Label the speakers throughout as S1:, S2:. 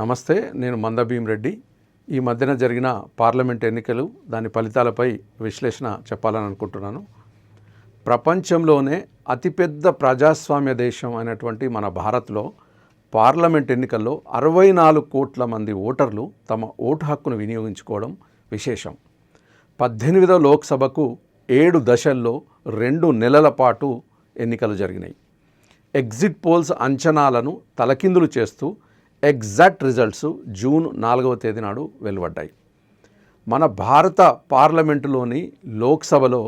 S1: నమస్తే నేను మందభీం రెడ్డి ఈ మధ్యన జరిగిన పార్లమెంట్ ఎన్నికలు దాని ఫలితాలపై విశ్లేషణ చెప్పాలని అనుకుంటున్నాను ప్రపంచంలోనే అతిపెద్ద ప్రజాస్వామ్య దేశం అయినటువంటి మన భారత్లో పార్లమెంట్ ఎన్నికల్లో అరవై నాలుగు కోట్ల మంది ఓటర్లు తమ ఓటు హక్కును వినియోగించుకోవడం విశేషం పద్దెనిమిదవ లోక్సభకు ఏడు దశల్లో రెండు నెలల పాటు ఎన్నికలు జరిగినాయి ఎగ్జిట్ పోల్స్ అంచనాలను తలకిందులు చేస్తూ ఎగ్జాక్ట్ రిజల్ట్స్ జూన్ నాలుగవ తేదీ నాడు వెలువడ్డాయి మన భారత పార్లమెంటులోని లోక్సభలో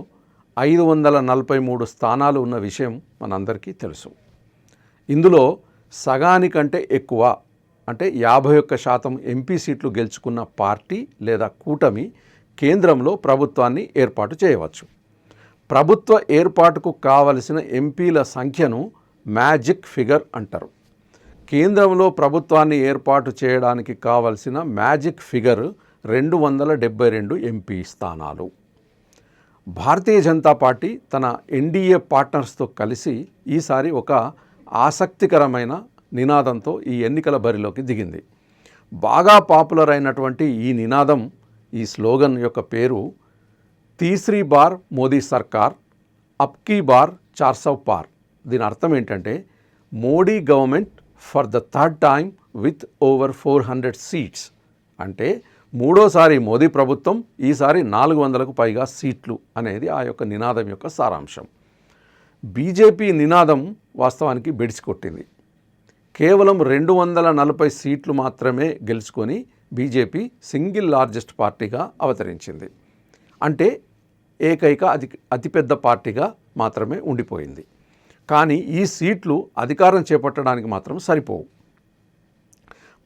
S1: ఐదు వందల నలభై మూడు స్థానాలు ఉన్న విషయం మనందరికీ తెలుసు ఇందులో సగానికంటే ఎక్కువ అంటే యాభై ఒక్క శాతం ఎంపీ సీట్లు గెలుచుకున్న పార్టీ లేదా కూటమి కేంద్రంలో ప్రభుత్వాన్ని ఏర్పాటు చేయవచ్చు ప్రభుత్వ ఏర్పాటుకు కావలసిన ఎంపీల సంఖ్యను మ్యాజిక్ ఫిగర్ అంటారు కేంద్రంలో ప్రభుత్వాన్ని ఏర్పాటు చేయడానికి కావలసిన మ్యాజిక్ ఫిగర్ రెండు వందల డెబ్బై రెండు ఎంపీ స్థానాలు భారతీయ జనతా పార్టీ తన ఎన్డీఏ పార్ట్నర్స్తో కలిసి ఈసారి ఒక ఆసక్తికరమైన నినాదంతో ఈ ఎన్నికల బరిలోకి దిగింది బాగా పాపులర్ అయినటువంటి ఈ నినాదం ఈ స్లోగన్ యొక్క పేరు తీసరీ బార్ మోదీ సర్కార్ అప్కీ బార్ చార్సవ్ పార్ దీని అర్థం ఏంటంటే Modi government for the third time with over four hundred seats అంటే మూడోసారి మోదీ ప్రభుత్వం ఈసారి నాలుగు వందలకు పైగా సీట్లు అనేది ఆ యొక్క నినాదం యొక్క సారాంశం బీజేపీ నినాదం వాస్తవానికి బెడిసికొట్టింది కేవలం రెండు వందల నలభై సీట్లు మాత్రమే గెలుచుకొని బీజేపీ సింగిల్ లార్జెస్ట్ పార్టీగా అవతరించింది అంటే ఏకైక అతి అతిపెద్ద పార్టీగా మాత్రమే ఉండిపోయింది కానీ ఈ సీట్లు అధికారం చేపట్టడానికి మాత్రం సరిపోవు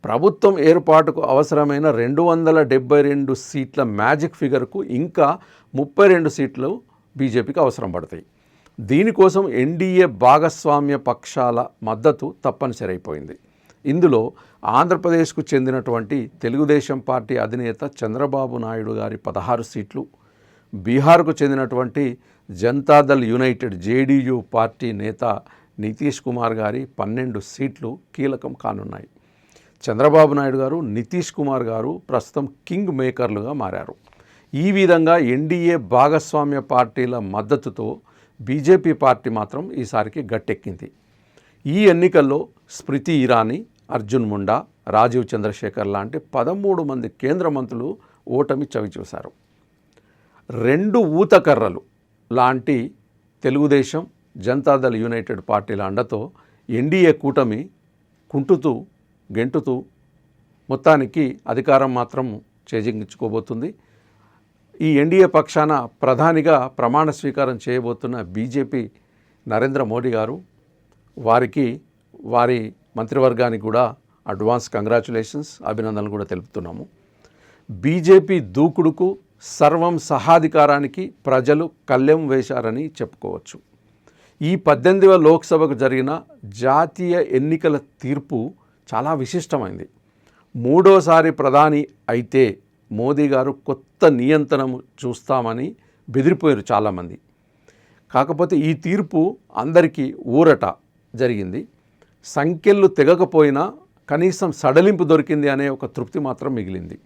S1: ప్రభుత్వం ఏర్పాటుకు అవసరమైన రెండు వందల డెబ్బై రెండు సీట్ల మ్యాజిక్ ఫిగర్కు ఇంకా ముప్పై రెండు సీట్లు బీజేపీకి అవసరం పడతాయి దీనికోసం ఎన్డీఏ భాగస్వామ్య పక్షాల మద్దతు తప్పనిసరి అయిపోయింది ఇందులో ఆంధ్రప్రదేశ్కు చెందినటువంటి తెలుగుదేశం పార్టీ అధినేత చంద్రబాబు నాయుడు గారి పదహారు సీట్లు బీహార్కు చెందినటువంటి జనతాదళ్ యునైటెడ్ జేడీయూ పార్టీ నేత నితీష్ కుమార్ గారి పన్నెండు సీట్లు కీలకం కానున్నాయి చంద్రబాబు నాయుడు గారు నితీష్ కుమార్ గారు ప్రస్తుతం కింగ్ మేకర్లుగా మారారు ఈ విధంగా ఎన్డీఏ భాగస్వామ్య పార్టీల మద్దతుతో బీజేపీ పార్టీ మాత్రం ఈసారికి గట్టెక్కింది ఈ ఎన్నికల్లో స్మృతి ఇరానీ అర్జున్ ముండా రాజీవ్ చంద్రశేఖర్ లాంటి పదమూడు మంది కేంద్ర మంత్రులు ఓటమి చవిచూశారు రెండు ఊతకర్రలు లాంటి తెలుగుదేశం జనతాదళ యునైటెడ్ పార్టీల అండతో ఎన్డీఏ కూటమి కుంటుతూ గెంటుతూ మొత్తానికి అధికారం మాత్రం చేజించుకోబోతుంది ఈ ఎన్డీఏ పక్షాన ప్రధానిగా ప్రమాణ స్వీకారం చేయబోతున్న బీజేపీ నరేంద్ర మోడీ గారు వారికి వారి మంత్రివర్గానికి కూడా అడ్వాన్స్ కంగ్రాచులేషన్స్ అభినందనలు కూడా తెలుపుతున్నాము బీజేపీ దూకుడుకు సర్వం సహాధికారానికి ప్రజలు కళ్ళెం వేశారని చెప్పుకోవచ్చు ఈ పద్దెనిమిదవ లోక్సభకు జరిగిన జాతీయ ఎన్నికల తీర్పు చాలా విశిష్టమైంది మూడోసారి ప్రధాని అయితే మోదీ గారు కొత్త నియంత్రణ చూస్తామని బెదిరిపోయారు చాలామంది కాకపోతే ఈ తీర్పు అందరికీ ఊరట జరిగింది సంఖ్యలు తెగకపోయినా కనీసం సడలింపు దొరికింది అనే ఒక తృప్తి మాత్రం మిగిలింది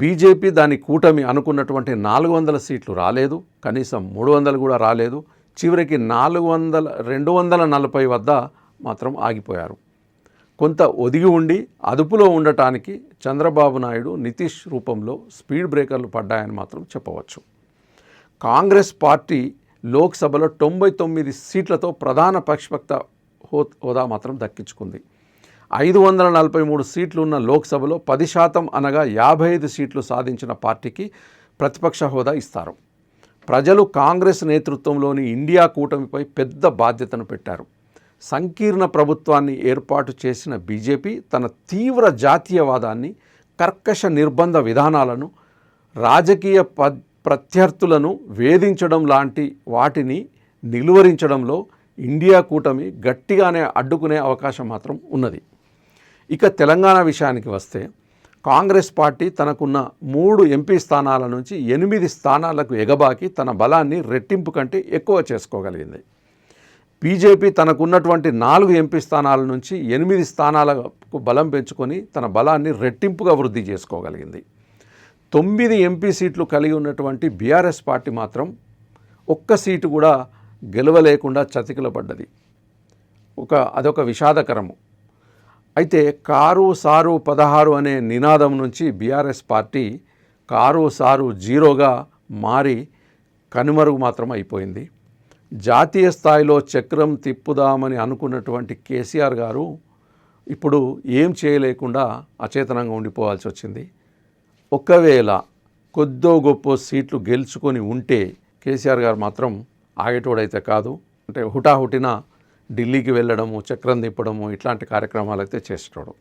S1: బీజేపీ దాని కూటమి అనుకున్నటువంటి నాలుగు వందల సీట్లు రాలేదు కనీసం మూడు వందలు కూడా రాలేదు చివరికి నాలుగు వందల రెండు వందల నలభై వద్ద మాత్రం ఆగిపోయారు కొంత ఒదిగి ఉండి అదుపులో ఉండటానికి చంద్రబాబు నాయుడు నితీష్ రూపంలో స్పీడ్ బ్రేకర్లు పడ్డాయని మాత్రం చెప్పవచ్చు కాంగ్రెస్ పార్టీ లోక్సభలో తొంభై తొమ్మిది సీట్లతో ప్రధాన పక్షపక్త హోదా మాత్రం దక్కించుకుంది ఐదు వందల నలభై మూడు సీట్లు ఉన్న లోక్సభలో పది శాతం అనగా యాభై ఐదు సీట్లు సాధించిన పార్టీకి ప్రతిపక్ష హోదా ఇస్తారు ప్రజలు కాంగ్రెస్ నేతృత్వంలోని ఇండియా కూటమిపై పెద్ద బాధ్యతను పెట్టారు సంకీర్ణ ప్రభుత్వాన్ని ఏర్పాటు చేసిన బీజేపీ తన తీవ్ర జాతీయవాదాన్ని కర్కశ నిర్బంధ విధానాలను రాజకీయ ప్రత్యర్థులను వేధించడం లాంటి వాటిని నిలువరించడంలో ఇండియా కూటమి గట్టిగానే అడ్డుకునే అవకాశం మాత్రం ఉన్నది ఇక తెలంగాణ విషయానికి వస్తే కాంగ్రెస్ పార్టీ తనకున్న మూడు ఎంపీ స్థానాల నుంచి ఎనిమిది స్థానాలకు ఎగబాకి తన బలాన్ని రెట్టింపు కంటే ఎక్కువ చేసుకోగలిగింది బీజేపీ తనకున్నటువంటి నాలుగు ఎంపీ స్థానాల నుంచి ఎనిమిది స్థానాలకు బలం పెంచుకొని తన బలాన్ని రెట్టింపుగా వృద్ధి చేసుకోగలిగింది తొమ్మిది ఎంపీ సీట్లు కలిగి ఉన్నటువంటి బీఆర్ఎస్ పార్టీ మాత్రం ఒక్క సీటు కూడా గెలవలేకుండా చతికిల పడ్డది ఒక అదొక విషాదకరము అయితే కారు సారు పదహారు అనే నినాదం నుంచి బీఆర్ఎస్ పార్టీ కారు సారు జీరోగా మారి కనుమరుగు మాత్రం అయిపోయింది జాతీయ స్థాయిలో చక్రం తిప్పుదామని అనుకున్నటువంటి కేసీఆర్ గారు ఇప్పుడు ఏం చేయలేకుండా అచేతనంగా ఉండిపోవాల్సి వచ్చింది ఒకవేళ కొద్దో గొప్ప సీట్లు గెలుచుకొని ఉంటే కేసీఆర్ గారు మాత్రం ఆగేటోడైతే కాదు అంటే హుటాహుటిన ఢిల్లీకి వెళ్ళడము చక్రం తిప్పడము ఇట్లాంటి కార్యక్రమాలు అయితే చేసేటోడు